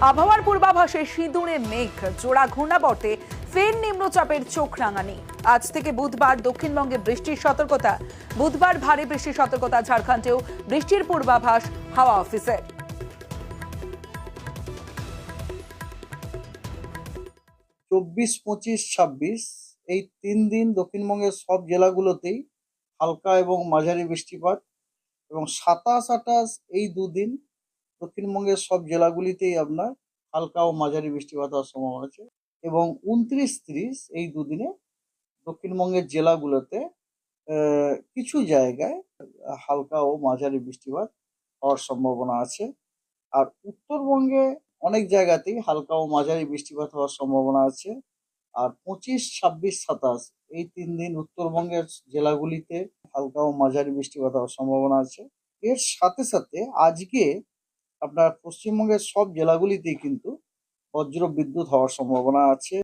আবহাওয়ার পূর্বাভাসে সিঁদুরে মেঘ, জোড়া ঘূর্ণাবর্তে ফের নিম্নচাপের চোখ রাঙানি। আজ থেকে বুধবার দক্ষিণবঙ্গে বৃষ্টির সতর্কতা। বুধবার ভারী বৃষ্টির সতর্কতা, ঝাড়খণ্ডেও বৃষ্টির পূর্বাভাস হাওয়া অফিসের। চব্বিশ, পঁচিশ, ছাব্বিশ, এই তিন দিন দক্ষিণবঙ্গের সব জেলাগুলোতেই হালকা এবং মাঝারি বৃষ্টিপাত এবং সাতাশ, আঠাশ এই দুদিন দক্ষিণবঙ্গের সব জেলাগুলিতেই আপনার হালকা ও মাঝারি বৃষ্টিপাত হওয়ার সম্ভাবনা আছে এবং উনত্রিশ ত্রিশ এই দুদিনে দক্ষিণবঙ্গের জেলাগুলোতে কিছু জায়গায় হালকা ও মাঝারি বৃষ্টিপাত হওয়ার সম্ভাবনা আছে। আর উত্তরবঙ্গে অনেক জায়গাতেই হালকা ও মাঝারি বৃষ্টিপাত হওয়ার সম্ভাবনা আছে। আর পঁচিশ, ছাব্বিশ, সাতাশ এই তিন দিন উত্তরবঙ্গের জেলাগুলিতে হালকা ও মাঝারি বৃষ্টিপাত হওয়ার সম্ভাবনা আছে। এর সাথে সাথে আজকে আপনার পশ্চিমবঙ্গের সব জেলাগুলিতেই কিন্তু বজ্র বিদ্যুৎ হওয়ার সম্ভাবনা আছে।